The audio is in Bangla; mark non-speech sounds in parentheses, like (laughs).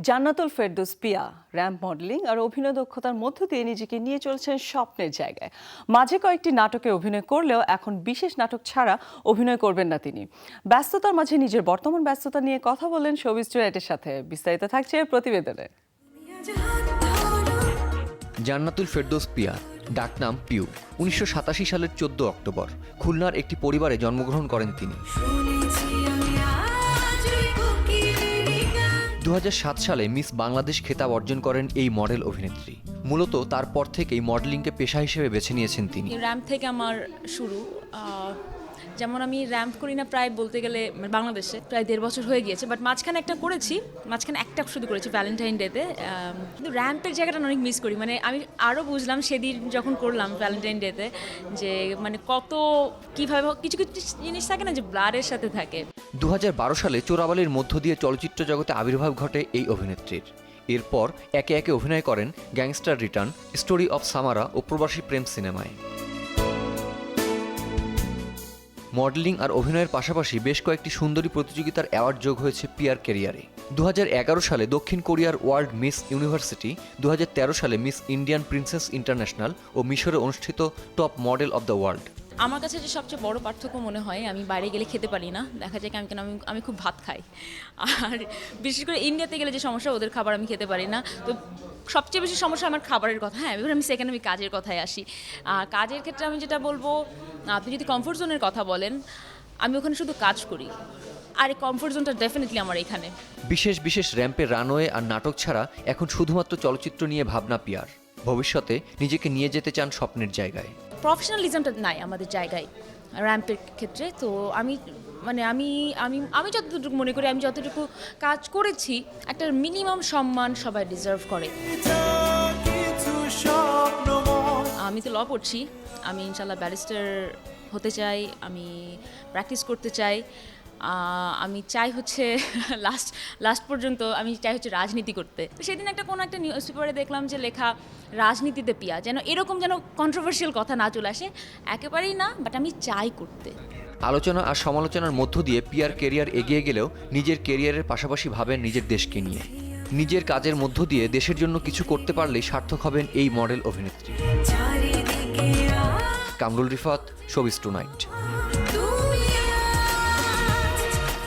জান্নাতুল ফেরদৌস পিয়া র্যাম্প মডেলিং আর অভিনয় দক্ষতার মধ্য দিয়ে নিজেকে নিয়ে চলছেন স্বপ্নের জায়গায়। মাঝে কয়েকটি নাটকে অভিনয় করলেও এখন বিশেষ নাটক ছাড়া অভিনয় করবেন না তিনি। ব্যস্ততার মাঝে নিজের বর্তমান ব্যস্ততা নিয়ে কথা বলেন শোবিজ টুয়েটের সাথে। বিস্তারিত থাকছে প্রতিবেদনে। জান্নাতুল ফেরদৌস পিয়া ডাকনাম পিউ উনিশশো সাতাশি সালের চোদ্দ অক্টোবর। খুলনার একটি পরিবারে জন্মগ্রহণ করেন তিনি। দু হাজার সাত সালে মিস বাংলাদেশ খেতাব অর্জন করেন এই মডেল অভিনেত্রী। মূলত তারপর থেকেই মডেলিংকে পেশা হিসেবে বেছে নিয়েছেন তিনি। র্যাম্প থেকে আমার শুরু যেমন আমি র্যাম্প করি না প্রায় বলতে গেলে মানে বাংলাদেশে প্রায় দেড় বছর হয়ে গিয়েছে বাট মাঝখানে একটা করেছি, মাঝখানে একটা শুধু করেছি ভ্যালেন্টাইন ডেতে কিন্তু র্যাম্পের জায়গাটা অনেক মিস করি। মানে আমি আরও বুঝলাম সেদিন যখন করলাম ভ্যালেন্টাইন ডেতে যে মানে কত কীভাবে কিছু কিছু জিনিস থাকে না যে ব্লাডের সাথে থাকে। দু হাজার বারো সালে চোরাবালির মধ্য দিয়ে চলচ্চিত্র জগতে আবির্ভাব ঘটে এই অভিনেত্রীর। এরপর একে একে অভিনয় করেন gangster return, story of Samara ও প্রবাসী প্রেম সিনেমায়। মডেলিং আর অভিনয়ের পাশাপাশি বেশ কয়েকটি সুন্দরী প্রতিযোগিতার অ্যাওয়ার্ড যোগ হয়েছে পিয়ার ক্যারিয়ারে। দু হাজার এগারো সালে দক্ষিণ কোরিয়ার ওয়ার্ল্ড মিস ইউনিভার্সিটি দু হাজার তেরো সালে মিস ইন্ডিয়ান প্রিন্সেস ইন্টারন্যাশনাল ও মিশরে অনুষ্ঠিত top model of the world. আমার কাছে যে সবচেয়ে বড় পার্থক্য মনে হয়, আমি বাইরে গেলে খেতে পারি না। দেখা যায় কেন, আমি আমি খুব ভাত খাই। আর বিশেষ করে ইন্ডিয়াতে গেলে যে সমস্যা, ওদের খাবার আমি খেতে পারি না। তো সবচেয়ে বেশি সমস্যা আমার খাবারের কথা। হ্যাঁ এবার আমি সেখানে আমি কাজের কথায় আসি। আর কাজের ক্ষেত্রে আমি যেটা বলব, আপনি যদি কমফোর্ট জোনের কথা বলেন, আমি ওখানে শুধু কাজ করি। আর এই কমফোর্ট জোনটা ডেফিনেটলি আমার এখানে। বিশেষ বিশেষ র্যাম্পে রানওয়ে আর নাটক ছাড়া এখন শুধুমাত্র চলচ্চিত্র নিয়ে ভাবনা পিয়ার ভবিষ্যতে নিজেকে নিয়ে যেতে চান স্বপ্নের জায়গায়। প্রফেশনালিজমটা নাই আমাদের জায়গায় র্যাম্পের ক্ষেত্রে। তো আমি মানে আমি আমি আমি যতটুকু মনে করি, আমি যতটুকু কাজ করেছি, একটা মিনিমাম সম্মান সবাই ডিজার্ভ করে। আমি তো ল পড়ছি, আমি ইনশাল্লাহ ব্যারিস্টার হতে চাই, আমি প্র্যাকটিস করতে চাই। আমি চাই হচ্ছে (laughs) লাস্ট লাস্ট পর্যন্ত আমি চাই হচ্ছে রাজনীতি করতে। তো সেদিন একটা কোনো একটা নিউজ পেপারে দেখলাম যে লেখা রাজনীতিতে পিয়া যেন এরকম যেন কন্ট্রোভার্সিয়াল কথা না চলে আসে একেবারেই না বাট আমি চাই করতে। আলোচনা আর সমালোচনার মধ্য দিয়ে পিয়ার কেরিয়ার এগিয়ে গেলেও নিজের কেরিয়ারের পাশাপাশি ভাবেন নিজের দেশকে নিয়ে। নিজের কাজের মধ্য দিয়ে দেশের জন্য কিছু করতে পারলেই সার্থক হবেন এই মডেল অভিনেত্রী। Kamrul Rifat showbiz tonight.